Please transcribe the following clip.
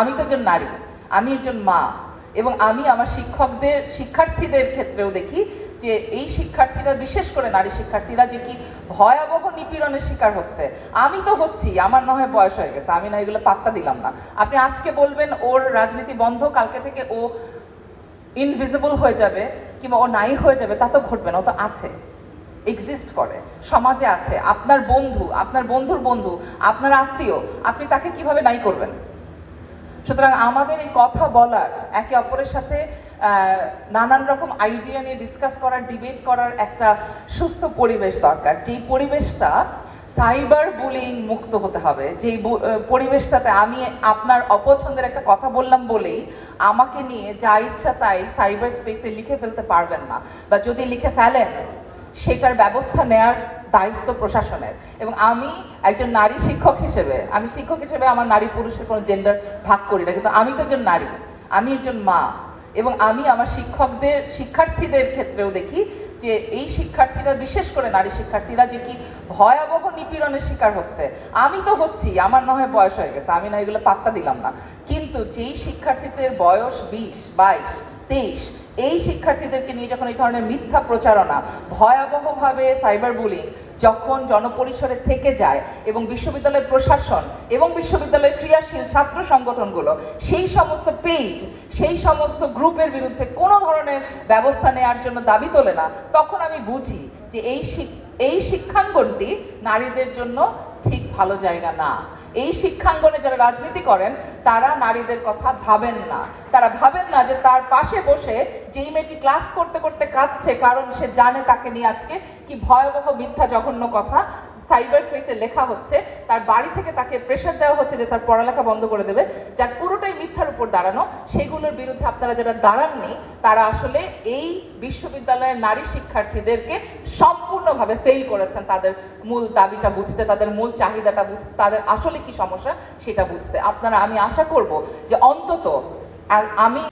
আমি তো একজন নারী, আমি একজন মা, এবং আমি আমার শিক্ষকদের, শিক্ষার্থীদের ক্ষেত্রেও দেখি যে এই শিক্ষার্থীরা, বিশেষ করে নারী শিক্ষার্থীরা যে কি ভয়াবহ নিপীড়নের শিকার হচ্ছে। আমি তো হচ্ছি, আমার না হয় বয়স হয়ে গেছে, আমি না এগুলো পাত্তা দিলাম না। আপনি আজকে বলবেন, ওর রাজনীতি বন্ধ, কালকে থেকে ও ইনভিজিবল হয়ে যাবে, কিংবা ও নাই হয়ে যাবে, তা তো ঘটবে না, ও তো আছে এক্সিস্ট করে, সমাজে আছে। আপনার বন্ধু, আপনার বন্ধুর বন্ধু, আপনার আত্মীয়, আপনি তাকে কীভাবে নাই করবেন? সুতরাং আমাদের এই কথা বলার, একে অপরের সাথে নানান রকম আইডিয়া নিয়ে ডিসকাস করার ডিবেট করার একটা সুস্থ পরিবেশ দরকার। যেই পরিবেশটা সাইবার বুলিং মুক্ত হতে হবে, যেই পরিবেশটাতে আমি আপনার অপছন্দের একটা কথা বললাম বলেই আমাকে নিয়ে যা ইচ্ছা তাই সাইবার স্পেসে লিখে ফেলতে পারবেন না। বা যদি লিখে ফেলেন, সেটার ব্যবস্থা নেয়ার দায়িত্ব প্রশাসনের। এবং আমি একজন নারী শিক্ষক হিসেবে, আমি শিক্ষক হিসেবে আমার নারী পুরুষের কোনো জেন্ডার ভাগ করি না, কিন্তু আমি তো একজন নারী, আমি একজন মা। এবং আমি আমার শিক্ষকদের, শিক্ষার্থীদের ক্ষেত্রেও দেখি যে এই শিক্ষার্থীরা, বিশেষ করে নারী শিক্ষার্থীরা যে কি ভয়াবহ নিপীড়নের শিকার হচ্ছে। আমি তো হচ্ছি, আমার না হয় বয়স হয়ে গেছে, আমি না এগুলো পাত্তা দিলাম না। কিন্তু যেই শিক্ষার্থীদের বয়স বিশ, বাইশ, তেইশ, এই শিক্ষার্থীদেরকে নিয়ে যখন এই ধরনের মিথ্যা প্রচারণা, ভয়াবহভাবে সাইবার বুলিং যখন জনপরিসরে থেকে যায় এবং বিশ্ববিদ্যালয়ের প্রশাসন এবং ক্রিয়াশীল ছাত্র সংগঠনগুলো, সেই সমস্ত পেজ সেই সমস্ত গ্রুপের বিরুদ্ধে কোনো ধরনের ব্যবস্থা নেওয়ার জন্য দাবি তোলে না। তখন আমি বুঝি যে এই এই শিক্ষাঙ্গনটি নারীদের জন্য ঠিক ভালো জায়গা না। এই শিক্ষাঙ্গনে যারা রাজনীতি করেন, তারা নারীদের কথা ভাবেন না। তারা ভাবেন না যে তার পাশে বসে যেই মেয়েটি ক্লাস করতে করতে কাঁদছে কারণ সে জানে তাকে নিয়ে আজকে কি ভয়াবহ মিথ্যা জঘন্য কথা, সাইবার স্পেসে লেখা হচ্ছে, তার বাড়ি থেকে তাকে প্রেশার দেওয়া হচ্ছে যে তার পড়ালেখা বন্ধ করে দেবে, যার পুরোটাই মিথ্যার উপর দাঁড়ানো, সেগুলোর বিরুদ্ধে আপনারা যারা দাঁড়াননি, তারা আসলে এই বিশ্ববিদ্যালয়ের নারী শিক্ষার্থীদেরকে সম্পূর্ণভাবে ফেল করেছেন, তাদের মূল দাবিটা বুঝতে, তাদের মূল চাহিদাটা বুঝতে, তাদের আসলে কি সমস্যা সেটা বুঝতে। আপনারা, আমি আশা করব যে অন্তত আমি